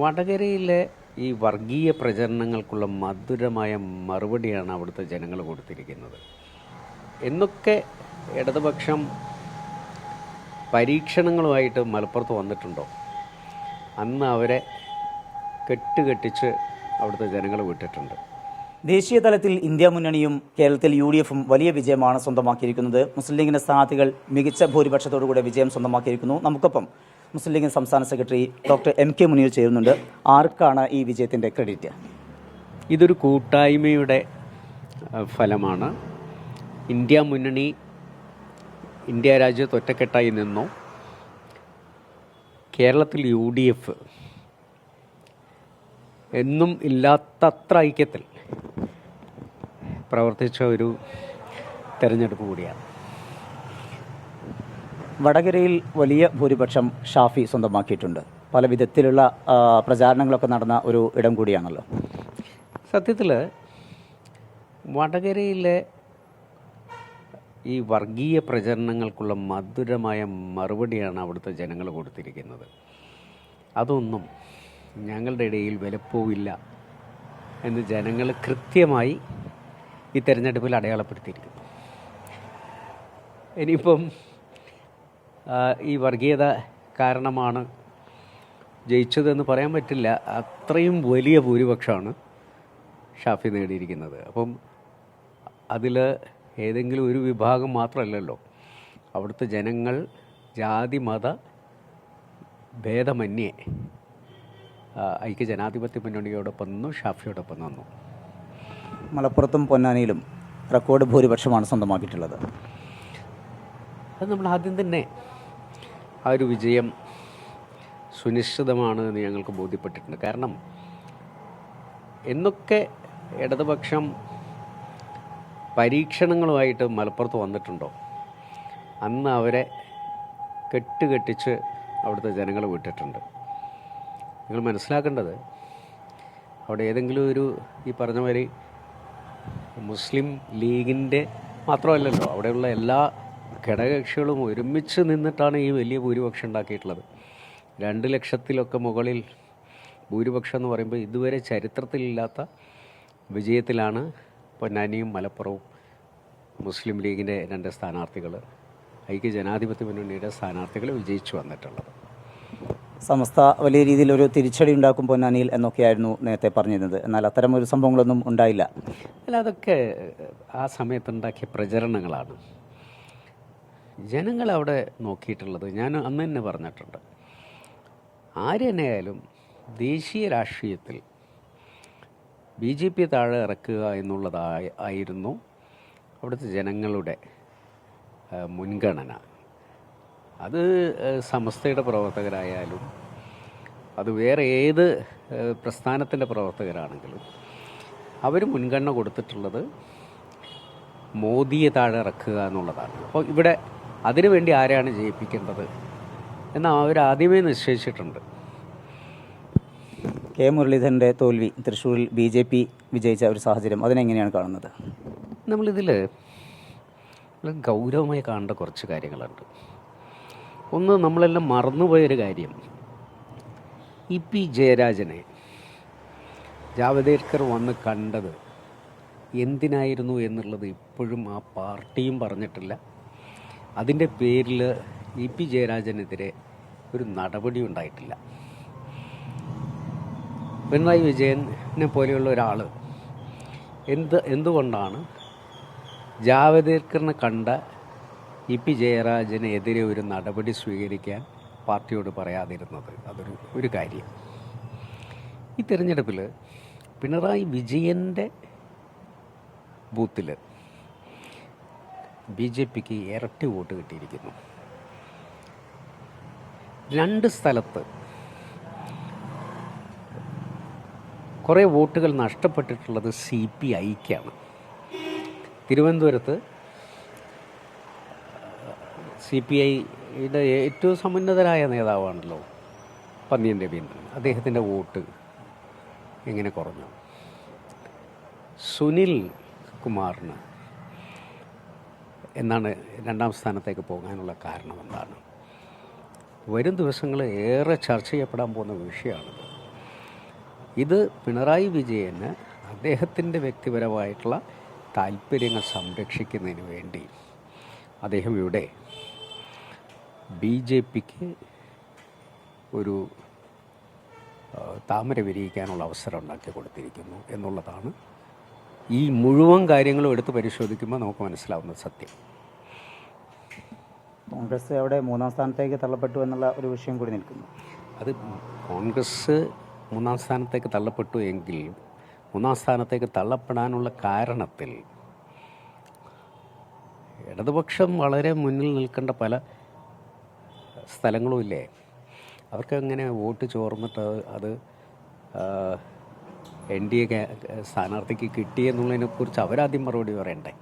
വടകരയിലെ ഈ വർഗീയ പ്രചരണങ്ങൾക്കുള്ള മധുരമായ മറുപടിയാണ് അവിടുത്തെ ജനങ്ങൾ കൊടുത്തിരിക്കുന്നത്. എന്നൊക്കെ ഇടതുപക്ഷം പരീക്ഷണങ്ങളുമായിട്ട് മലപ്പുറത്ത് വന്നിട്ടുണ്ടോ? അന്ന് അവരെ കെട്ടുകെട്ടിച്ച് അവിടുത്തെ ജനങ്ങൾ വിട്ടിട്ടുണ്ട്. ദേശീയ തലത്തിൽ ഇന്ത്യ മുന്നണിയും കേരളത്തിൽ യു ഡി എഫും വലിയ വിജയമാണ് സ്വന്തമാക്കിയിരിക്കുന്നത്. മുസ്ലിം ലീഗിന്റെ സ്ഥാനാർത്ഥികൾ മികച്ച ഭൂരിപക്ഷത്തോടുകൂടെ വിജയം സ്വന്തമാക്കിയിരിക്കുന്നു. നമുക്കൊപ്പം മുസ്ലിം ലീഗ് സംസ്ഥാന secretary doctor M K Muneer ചേരുന്നുണ്ട്. ആർക്കാണ് ഈ വിജയത്തിന്റെ ക്രെഡിറ്റ്? ഇതൊരു കൂട്ടായ്മയുടെ ഫലമാണ്. ഇന്ത്യ മുന്നണി ഇന്ത്യ രാജ്യത്ത് ഒറ്റക്കെട്ടായി നിന്നോ. കേരളത്തിൽ യു ഡി എഫ് എന്നും ഇല്ലാത്തത്ര ഐക്യത്തിൽ പ്രവർത്തിച്ച ഒരു തെരഞ്ഞെടുപ്പ് കൂടിയാണ്. വടകരയിൽ വലിയ ഭൂരിപക്ഷം ഷാഫി സ്വന്തമാക്കിയിട്ടുണ്ട്. പല വിധത്തിലുള്ള പ്രചാരണങ്ങളൊക്കെ നടന്ന ഒരു ഇടം കൂടിയാണല്ലോ. സത്യത്തിൽ വടകരയിലെ ഈ വർഗീയ പ്രചരണങ്ങൾക്കുള്ള മധുരമായ മറുപടിയാണ് അവിടുത്തെ ജനങ്ങൾ കൊടുത്തിരിക്കുന്നത്. അതൊന്നും ഞങ്ങളുടെ ഇടയിൽ വിലപ്പോവില്ല എന്ന് ജനങ്ങൾ കൃത്യമായി ഈ തെരഞ്ഞെടുപ്പിൽ അടയാളപ്പെടുത്തിയിരിക്കുന്നു. ഇനിയിപ്പം ഈ വർഗീയത കാരണമാണ് ജയിച്ചതെന്ന് പറയാൻ പറ്റില്ല. അത്രയും വലിയ ഭൂരിപക്ഷമാണ് ഷാഫി നേടിയിരിക്കുന്നത്. അപ്പം അതിൽ ഏതെങ്കിലും ഒരു വിഭാഗം മാത്രമല്ലല്ലോ. അവിടുത്തെ ജനങ്ങൾ ജാതി മത ഭേദമന്യേ ഐക്യ ജനാധിപത്യ മുന്നണിയോടൊപ്പം നിന്നു ഷാഫിയോടൊപ്പം നിന്നു. മലപ്പുറത്തും പൊന്നാനിയിലും റെക്കോർഡ് ഭൂരിപക്ഷമാണ് സ്വന്തമാക്കിയിട്ടുള്ളത്. അത് നമ്മൾ ആദ്യം തന്നെ ആ ഒരു വിജയം സുനിശ്ചിതമാണ് എന്ന് ഞങ്ങൾക്ക് ബോധ്യപ്പെട്ടിട്ടുണ്ട്. കാരണം എന്നൊക്കെ ഇടതുപക്ഷം പരീക്ഷണങ്ങളുമായിട്ട് മലപ്പുറത്ത് വന്നിട്ടുണ്ടോ? അന്ന് അവരെ കെട്ടുകെട്ടിച്ച് അവിടുത്തെ ജനങ്ങൾ വിട്ടിട്ടുണ്ട്. നിങ്ങൾ മനസ്സിലാക്കേണ്ടത് അവിടെ ഏതെങ്കിലും ഒരു ഈ പറഞ്ഞ മാതിരി മുസ്ലിം ലീഗിന്റെ മാത്രമല്ലല്ലോ അവിടെയുള്ള എല്ലാ ഘടകകക്ഷികളും ഒരുമിച്ച് നിന്നിട്ടാണ് ഈ വലിയ ഭൂരിപക്ഷം ഉണ്ടാക്കിയിട്ടുള്ളത്. രണ്ട് ലക്ഷത്തിലൊക്കെ മുകളിൽ ഭൂരിപക്ഷം എന്ന് പറയുമ്പോൾ ഇതുവരെ ചരിത്രത്തിലില്ലാത്ത വിജയത്തിലാണ് പൊന്നാനിയും മലപ്പുറവും മുസ്ലിം ലീഗിന്റെ രണ്ട് സ്ഥാനാർത്ഥികൾ ഐക്യ ജനാധിപത്യ മുന്നണിയുടെ സ്ഥാനാർത്ഥികൾ വിജയിച്ചു വന്നിട്ടുള്ളത്. സമസ്ത വലിയ രീതിയിൽ ഒരു തിരിച്ചടി ഉണ്ടാക്കും പൊന്നാനിയിൽ എന്നൊക്കെയായിരുന്നു നേരത്തെ പറഞ്ഞിരുന്നത്. എന്നാൽ അത്തരം ഒരു സംഭവങ്ങളൊന്നും ഉണ്ടായില്ല. അല്ല അതൊക്കെ ആ സമയത്തുണ്ടാക്കിയ പ്രചരണങ്ങളാണ്. ജനങ്ങൾ അവിടെ നോക്കിയിട്ടുള്ളത് ഞാൻ അന്ന് തന്നെ പറഞ്ഞിട്ടുണ്ട്. ആര് തന്നെയായാലും ദേശീയ രാഷ്ട്രീയത്തിൽ ബി ജെ പി താഴെ ഇറക്കുക എന്നുള്ളതായി ആയിരുന്നു അവിടുത്തെ ജനങ്ങളുടെ മുൻഗണന. അത് സമസ്തയുടെ പ്രവർത്തകരായാലും അത് വേറെ ഏത് പ്രസ്ഥാനത്തിന്റെ പ്രവർത്തകരാണെങ്കിലും അവർ മുൻഗണന കൊടുത്തിട്ടുള്ളത് മോദിയെ താഴെ ഇറക്കുക എന്നുള്ളതാണ്. അപ്പോൾ ഇവിടെ അതിനുവേണ്ടി ആരെയാണ് ജയിപ്പിക്കേണ്ടത്? എന്ന് അവർ ആദ്യമേ നിശ്ചയിച്ചിട്ടുണ്ട്. കെ മുരളീധരന്റെ തോൽവി തൃശ്ശൂരിൽ ബി ജെ പി വിജയിച്ച ഒരു സാഹചര്യം അതിനെങ്ങനെയാണ് കാണുന്നത്? നമ്മളിതിൽ ഗൗരവമായി കാണേണ്ട കുറച്ച് കാര്യങ്ങളുണ്ട്. ഒന്ന് നമ്മളെല്ലാം മറന്നുപോയൊരു കാര്യം. ഇ പി ജയരാജനെ ജാവദേക്കർ വന്ന് കണ്ടത് എന്തിനായിരുന്നു എന്നുള്ളത് ഇപ്പോഴും ആ പാർട്ടിയും പറഞ്ഞിട്ടില്ല. അതിന്റെ പേരിൽ ഇ പി ജയരാജനെതിരെ ഒരു നടപടി ഉണ്ടായിട്ടില്ല. പിണറായി വിജയനെ പോലെയുള്ള ഒരാൾ എന്ത് എന്തുകൊണ്ടാണ് ജാവദേക്കറിനെ കണ്ട ഇ പി ജയരാജനെതിരെ ഒരു നടപടി സ്വീകരിക്കാൻ പാർട്ടിയോട് പറയാതിരുന്നത്? അതൊരു ഒരു കാര്യം. ഈ തിരഞ്ഞെടുപ്പിൽ പിണറായി വിജയന്റെ ബൂത്തിൽ ബി ജെ പിക്ക് ഇരട്ടി വോട്ട് കിട്ടിയിരിക്കുന്നു. രണ്ട് സ്ഥലത്ത് കുറേ വോട്ടുകൾ നഷ്ടപ്പെട്ടിട്ടുള്ളത് സി പി ഐക്കാണ്. തിരുവനന്തപുരത്ത് സി പി ഐയുടെ ഏറ്റവും സമുന്നതരായ നേതാവാണല്ലോ പന്നിയൻ രവീന്ദ്രൻ. അദ്ദേഹത്തിന്റെ വോട്ട് എങ്ങനെ കുറഞ്ഞു? സുനിൽ കുമാറിന് എന്നാണ് രണ്ടാം സ്ഥാനത്തേക്ക് പോകാനുള്ള കാരണം എന്താണ്? വരും ദിവസങ്ങൾ ഏറെ ചർച്ച ചെയ്യപ്പെടാൻ പോകുന്ന വിഷയമാണിത്. ഇത് പിണറായി വിജയന് അദ്ദേഹത്തിന്റെ വ്യക്തിപരമായിട്ടുള്ള താല്പര്യങ്ങൾ സംരക്ഷിക്കുന്നതിന് വേണ്ടി അദ്ദേഹം ഇവിടെ ബി ജെ പിക്ക് ഒരു താമര വിരിയിക്കാനുള്ള അവസരം ഉണ്ടാക്കി കൊടുത്തിരിക്കുന്നു എന്നുള്ളതാണ് ഈ മുഴുവൻ കാര്യങ്ങളും എടുത്ത് പരിശോധിക്കുമ്പോൾ നമുക്ക് മനസ്സിലാവുന്ന സത്യം. കോൺഗ്രസ് അവിടെ മൂന്നാം സ്ഥാനത്തേക്ക് തള്ളപ്പെട്ടു എന്നുള്ള ഒരു വിഷയം കൂടി നിൽക്കുന്നു. അത് കോൺഗ്രസ് മൂന്നാം സ്ഥാനത്തേക്ക് തള്ളപ്പെട്ടു എങ്കിൽ മൂന്നാം സ്ഥാനത്തേക്ക് തള്ളപ്പെടാനുള്ള കാരണത്തിൽ ഇടതുപക്ഷം വളരെ മുന്നിൽ നിൽക്കേണ്ട പല സ്ഥലങ്ങളുമില്ലേ അവർക്ക് അങ്ങനെ വോട്ട് ചോർന്നിട്ട് അത് എൻ ഡി എ സ്ഥാനാർത്ഥിക്ക് കിട്ടിയെന്നുള്ളതിനെക്കുറിച്ച് അവരാദ്യം മറുപടി പറയണ്ടേ?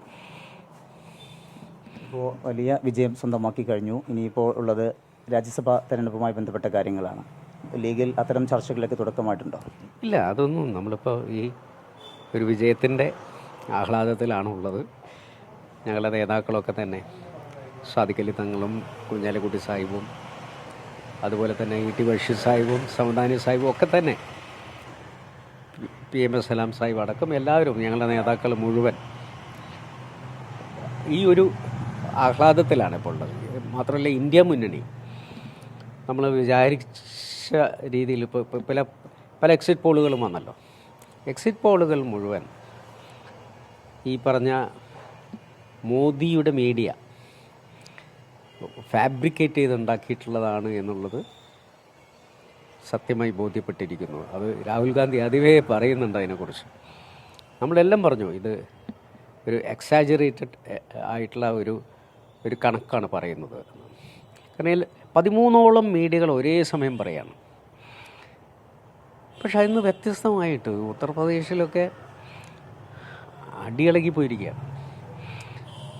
ഇപ്പോൾ വലിയ വിജയം സ്വന്തമാക്കി കഴിഞ്ഞു. ഇനിയിപ്പോൾ ഉള്ളത് രാജ്യസഭാ തെരഞ്ഞെടുപ്പുമായി ബന്ധപ്പെട്ട കാര്യങ്ങളാണ്. ലീഗിൽ അത്തരം ചർച്ചകളിലേക്ക് തുടക്കമായിട്ടുണ്ടോ? ഇല്ല അതൊന്നും നമ്മളിപ്പോൾ ഈ ഒരു വിജയത്തിന്റെ ആഹ്ലാദത്തിലാണ് ഉള്ളത് ഞങ്ങളുടെ നേതാക്കളൊക്കെ തന്നെ സാദിക്കലി തങ്ങളും കുഞ്ഞാലിക്കുട്ടി സാഹിബും അതുപോലെ തന്നെ ഇ ടി ബഷീർ സാഹിബും സമദാനി സാഹിബും ഒക്കെ തന്നെ P M S Salam Sahib അടക്കം എല്ലാവരും ഞങ്ങളുടെ നേതാക്കൾ മുഴുവൻ ഈ ഒരു ആഹ്ലാദത്തിലാണ് ഇപ്പോൾ ഉള്ളത്. മാത്രമല്ല ഇന്ത്യ മുന്നണി നമ്മൾ വിചാരിച്ച രീതിയിൽ ഇപ്പോൾ പല പല എക്സിറ്റ് പോളുകളും വന്നല്ലോ. എക്സിറ്റ് പോളുകൾ മുഴുവൻ ഈ പറഞ്ഞ മോദിയുടെ മീഡിയ ഫാബ്രിക്കേറ്റ് ചെയ്തുണ്ടാക്കിയിട്ടുള്ളതാണ് എന്നുള്ളത് സത്യമായി ബോധ്യപ്പെട്ടിരിക്കുന്നു. അത് രാഹുൽ ഗാന്ധി അതിവേ പറയുന്നുണ്ട് അതിനെക്കുറിച്ച്. നമ്മളെല്ലാം പറഞ്ഞു ഇത് ഒരു എക്സാജറേറ്റഡ് ആയിട്ടുള്ള ഒരു ഒരു കണക്കാണ് പറയുന്നത്. കാരണം പതിമൂന്നോളം മീഡിയകൾ ഒരേ സമയം പറയാണ്. പക്ഷെ അതിന് വ്യത്യസ്തമായിട്ട് ഉത്തർപ്രദേശിലൊക്കെ അടിയിളകി പോയിരിക്കുകയാണ്.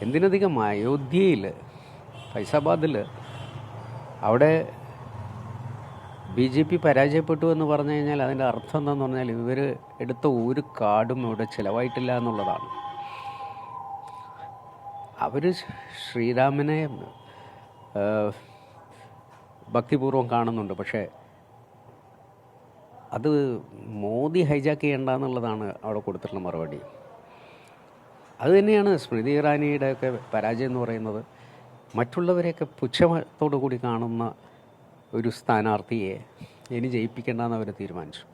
എന്തിനധികം അയോധ്യയിൽ ഫൈസാബാദിൽ അവിടെ ബി ജെ പി പരാജയപ്പെട്ടു എന്ന് പറഞ്ഞു കഴിഞ്ഞാൽ അതിന്റെ അർത്ഥം എന്താണെന്ന് പറഞ്ഞാൽ ഇവർ എടുത്ത ഒരു കാർഡും ഇവിടെ ചിലവായിട്ടില്ല എന്നുള്ളതാണ്. അവർ ശ്രീരാമനെ ഭക്തിപൂർവം കാണുന്നുണ്ട്. പക്ഷേ അത് മോദി ഹൈജാക്ക് ചെയ്യണ്ട എന്നുള്ളതാണ് അവിടെ കൊടുത്തിട്ടുള്ള മറുപടി. അതുതന്നെയാണ് സ്മൃതി ഇറാനിയുടെ ഒക്കെ പരാജയം എന്ന് പറയുന്നത്. മറ്റുള്ളവരെയൊക്കെ പുച്ഛത്തോടു കൂടി കാണുന്ന ഒരു സ്ഥാനാർത്ഥിയെ ഇനി ജയിപ്പിക്കേണ്ടെന്ന് അവർ തീരുമാനിച്ചു.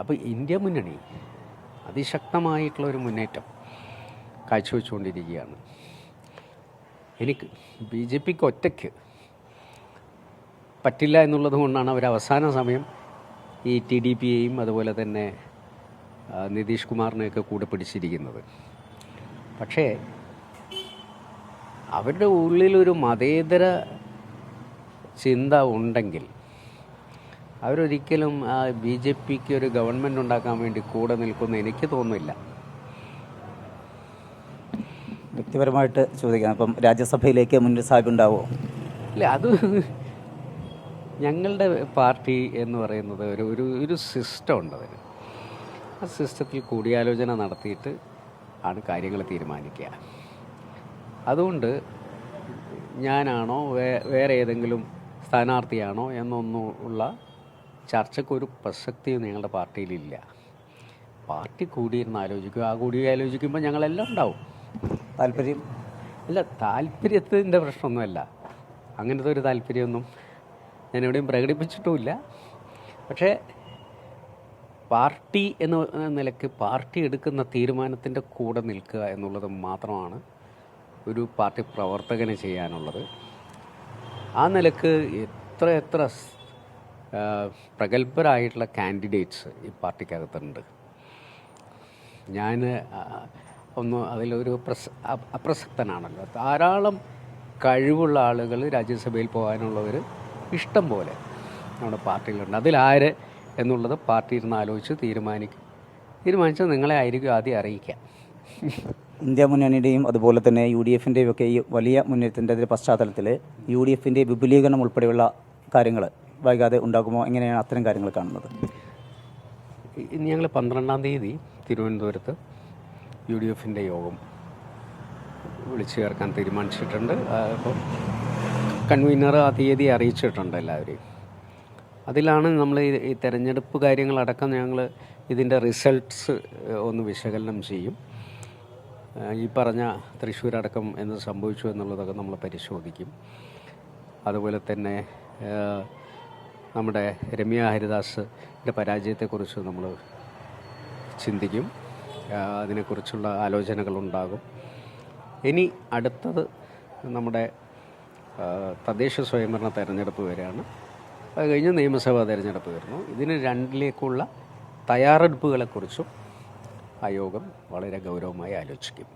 അപ്പോൾ ഇന്ത്യ മുന്നണി അതിശക്തമായിട്ടുള്ള ഒരു മുന്നേറ്റം കാഴ്ചവെച്ചുകൊണ്ടിരിക്കുകയാണ്. എനിക്ക് ബി ജെ പിക്ക് ഒറ്റയ്ക്ക് പറ്റില്ല എന്നുള്ളത് കൊണ്ടാണ് അവർ അവസാന സമയം ഈ ടി ഡി പിയെയും അതുപോലെ തന്നെ നിതീഷ് കുമാറിനെയൊക്കെ കൂടെ പിടിച്ചിരിക്കുന്നത്. പക്ഷേ അവരുടെ ഉള്ളിലൊരു മതേതര ചിന്ത ഉണ്ടെങ്കിൽ അവരൊരിക്കലും ആ ബി ജെ പിക്ക് ഒരു ഗവൺമെന്റ് ഉണ്ടാക്കാൻ വേണ്ടി കൂടെ നിൽക്കുന്ന എനിക്ക് തോന്നുന്നില്ല. വ്യക്തിപരമായിട്ട് ചോദിക്കാം. അപ്പം രാജ്യസഭയിലേക്ക് മുന്നിൽ സാഹിബ് ഉണ്ടാവുമോ ഇല്ല അത് ഞങ്ങളുടെ പാർട്ടി എന്ന് പറയുന്നത് ഒരു ഒരു ഒരു സിസ്റ്റം ഉണ്ട് അതിന്. ആ സിസ്റ്റത്തിൽ കൂടിയാലോചന നടത്തിയിട്ട് ആണ് കാര്യങ്ങൾ തീരുമാനിക്കുക. അതുകൊണ്ട് ഞാനാണോ വേ വേറെ ഏതെങ്കിലും സ്ഥാനാർത്ഥിയാണോ എന്നൊന്നുള്ള ചർച്ചക്കൊരു ചർച്ചയ്ക്കൊരു പ്രസക്തിയും ഞങ്ങളുടെ പാർട്ടിയിലില്ല. പാർട്ടി കൂടിയിരുന്ന് ആലോചിക്കുക. ആ കൂടി ആലോചിക്കുമ്പോൾ ഞങ്ങളെല്ലാം ഉണ്ടാവും. താല്പര്യം? അല്ല താല്പര്യത്തിന്റെ പ്രശ്നമൊന്നുമല്ല. അങ്ങനത്തെ ഒരു താല്പര്യമൊന്നും ഞാൻ എവിടെയും പ്രകടിപ്പിച്ചിട്ടുമില്ല. പക്ഷേ പാർട്ടി എന്ന നിലയ്ക്ക് പാർട്ടി എടുക്കുന്ന തീരുമാനത്തിന്റെ കൂടെ നിൽക്കുക എന്നുള്ളത് മാത്രമാണ് ഒരു പാർട്ടി പ്രവർത്തകന് ചെയ്യാനുള്ളത്. ആ നിലയ്ക്ക് എത്ര എത്ര പ്രഗത്ഭരായിട്ടുള്ള കാൻഡിഡേറ്റ്സ് ഈ പാർട്ടിക്കകത്തുണ്ട്. ഞാൻ ഒന്ന് അതിലൊരു പ്രസ അപ്രസക്തനാണല്ലോ. ധാരാളം കഴിവുള്ള ആളുകൾ രാജ്യസഭയിൽ പോകാനുള്ളവർ ഇഷ്ടം പോലെ നമ്മുടെ പാർട്ടിയിലുണ്ട്. അതിലാര് എന്നുള്ളത് പാർട്ടി ഇരുന്ന് ആലോചിച്ച് തീരുമാനിക്കും. തീരുമാനിച്ചാൽ നിങ്ങളെ ആയിരിക്കും ആദ്യം അറിയിക്കാം ഇന്ത്യ മുന്നണിയുടെയും അതുപോലെ തന്നെ യു ഡി എഫിന്റെയും ഒക്കെ ഈ വലിയ മുന്നേറ്റത്തിന്റെ പശ്ചാത്തലത്തിൽ യു ഡി എഫിന്റെ വിപുലീകരണം ഉൾപ്പെടെയുള്ള കാര്യങ്ങൾ വൈകാതെ ഉണ്ടാകുമോ? എങ്ങനെയാണ് അത്തരം കാര്യങ്ങൾ കാണുന്നത്? ഞങ്ങൾ പന്ത്രണ്ടാം തീയതി തിരുവനന്തപുരത്ത് യു ഡി എഫിന്റെ യോഗം വിളിച്ചു ചേർക്കാൻ തീരുമാനിച്ചിട്ടുണ്ട്. അപ്പം കൺവീനർ ആ തീയതി അറിയിച്ചിട്ടുണ്ട് എല്ലാവരെയും. അതിലാണ് നമ്മൾ ഈ തിരഞ്ഞെടുപ്പ് കാര്യങ്ങളടക്കം ഞങ്ങൾ ഇതിന്റെ റിസൾട്ട്സ് ഒന്ന് വിശകലനം ചെയ്യും. ഈ പറഞ്ഞ തൃശ്ശൂരടക്കം എന്ത് സംഭവിച്ചു എന്നുള്ളതൊക്കെ നമ്മൾ പരിശോധിക്കും. അതുപോലെ തന്നെ നമ്മുടെ രമ്യ ഹരിദാസിന്റെ പരാജയത്തെക്കുറിച്ച് നമ്മൾ ചിന്തിക്കും. അതിനെക്കുറിച്ചുള്ള ആലോചനകളുണ്ടാകും. ഇനി അടുത്തത് നമ്മുടെ തദ്ദേശ സ്വയംഭരണ തെരഞ്ഞെടുപ്പ് വരെയാണ്. അത് കഴിഞ്ഞ് നിയമസഭാ തെരഞ്ഞെടുപ്പ് വരുന്നു. ഇതിന് രണ്ടിലേക്കുള്ള തയ്യാറെടുപ്പുകളെക്കുറിച്ചും ആ യോഗം വളരെ ഗൗരവമായി ആലോചിക്കും.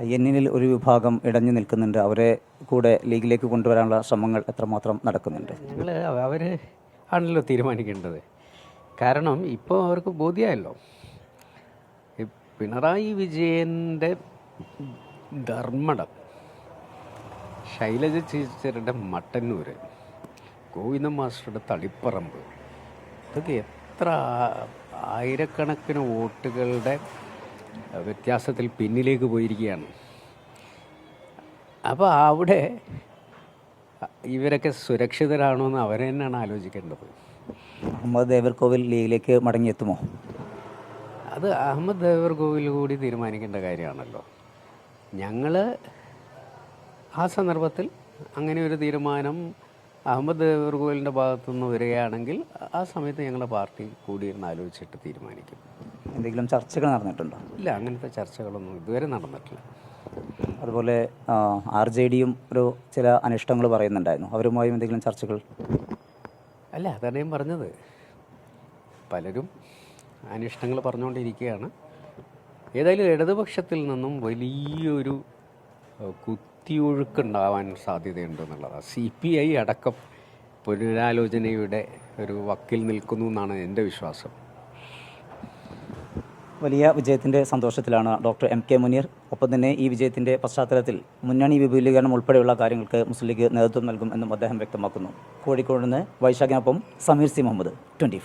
ഐ എന്നിൽ ഒരു വിഭാഗം ഇടഞ്ഞു നിൽക്കുന്നുണ്ട്. അവരെ കൂടെ ലീഗിലേക്ക് കൊണ്ടുവരാനുള്ള ശ്രമങ്ങൾ എത്രമാത്രം നടക്കുന്നുണ്ട്? ഞങ്ങൾ അവർ ആണല്ലോ തീരുമാനിക്കേണ്ടത്. കാരണം ഇപ്പോൾ അവർക്ക് ബോധ്യമായല്ലോ. പിണറായി വിജയന്റെ ധർമ്മടം ശൈലജ ടീച്ചറുടെ മട്ടന്നൂർ ഗോവിന്ദ മാസ്റ്ററുടെ തളിപ്പറമ്പ് ഇതൊക്കെ എത്ര ആയിരക്കണക്കിന് വോട്ടുകളുടെ വ്യത്യാസത്തിൽ പിന്നിലേക്ക് പോയിരിക്കുകയാണ്. അപ്പോൾ അവിടെ ഇവരൊക്കെ സുരക്ഷിതരാണോ എന്ന് അവരെ തന്നെയാണ് ആലോചിക്കേണ്ടത്. അഹമ്മദ് ദേവർകോവിൽ ലീഗിലേക്ക് മടങ്ങിയെത്തുമോ? അത് അഹമ്മദ് ദേവർകോവിൽ കൂടി തീരുമാനിക്കേണ്ട കാര്യമാണല്ലോ. ഞങ്ങൾ ആ സന്ദർഭത്തിൽ അങ്ങനെ ഒരു തീരുമാനം അഹമ്മദ് ദേവർഗോയിലിന്റെ ഭാഗത്തു നിന്ന് വരികയാണെങ്കിൽ ആ സമയത്ത് ഞങ്ങളുടെ പാർട്ടി കൂടിയിരുന്ന് ആലോചിച്ചിട്ട് തീരുമാനിക്കും. എന്തെങ്കിലും ചർച്ചകൾ നടന്നിട്ടുണ്ടോ? ഇല്ല അങ്ങനത്തെ ചർച്ചകളൊന്നും ഇതുവരെ നടന്നിട്ടില്ല. അതുപോലെ ആർ ജെ ഡിയും ഒരു ചില അനിഷ്ടങ്ങൾ പറയുന്നുണ്ടായിരുന്നു. അവരുമായും എന്തെങ്കിലും ചർച്ചകൾ? അല്ല അതാണ് ഞാൻ പറഞ്ഞത്. പലരും അനിഷ്ടങ്ങൾ പറഞ്ഞുകൊണ്ടിരിക്കുകയാണ്. ഏതായാലും ഇടതുപക്ഷത്തിൽ നിന്നും വലിയൊരു ഏഹ്, കുത്തിയൊഴുക്കുണ്ടാവാൻ സാധ്യതയുണ്ട് എന്നുള്ളതാണ് സി പി ഐ അടക്കം പുനരാലോചനയുടെ ഒരു വക്കിൽ നിൽക്കുന്നു എന്നാണ് എന്റെ വിശ്വാസം. വലിയ വിജയത്തിന്റെ സന്തോഷത്തിലാണ് ഡോക്ടർ എം കെ മുനീർ. ഒപ്പം തന്നെ ഈ വിജയത്തിന്റെ പശ്ചാത്തലത്തിൽ മുന്നണി വിപുലീകരണം ഉൾപ്പെടെയുള്ള കാര്യങ്ങൾക്ക് മുസ്ലിം ലീഗ് നേതൃത്വം നൽകും എന്നും അദ്ദേഹം വ്യക്തമാക്കുന്നു. കോഴിക്കോട് നിന്ന് വൈശാഖിനൊപ്പം സമീർ സി മുഹമ്മദ് ട്വന്റി